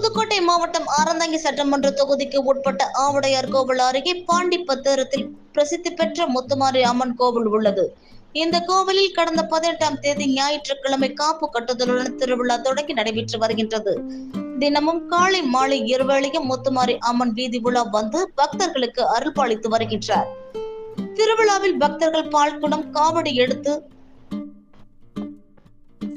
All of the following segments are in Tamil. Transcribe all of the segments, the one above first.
புதுக்கோட்டை மாவட்டம் ஆரந்தாங்கி சட்டமன்ற தொகுதிக்கு உட்பட்ட ஆவடையார் கோவில் அருகே பாண்டிப்பத்திரத்தில் பிரசித்தி பெற்ற முத்துமாரி அம்மன் கோவில் உள்ளது. இந்த கோவிலில் கடந்த பதினெட்டாம் தேதி ஞாயிற்றுக்கிழமை காப்பு கட்டுதலுடன் திருவிழா தொடங்கி நடைபெற்று வருகின்றது. தினமும் காலை மாலை இருவேளையும் முத்துமாரி அம்மன் வீதி உலா வந்து பக்தர்களுக்கு அருள்பாலித்து வருகின்றார். திருவிழாவில் பக்தர்கள் பால்குடம் காவடி எடுத்து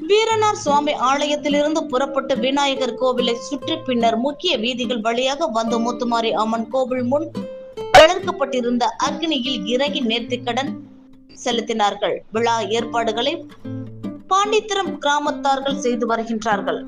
வீரனார் சுவாமி ஆலயத்திலிருந்து புறப்பட்டு விநாயகர் கோவிலை சுற்றி பின்னர் முக்கிய வீதிகள் வழியாக வந்து முத்துமாரி அம்மன் கோவில் முன் வளர்க்கப்பட்டிருந்த அக்னியில் இறங்கி நேர்த்திக்கடன் செலுத்தினார்கள். விழா ஏற்பாடுகளை பாண்டித்திரம் கிராமத்தார்கள் செய்து வருகின்றார்கள்.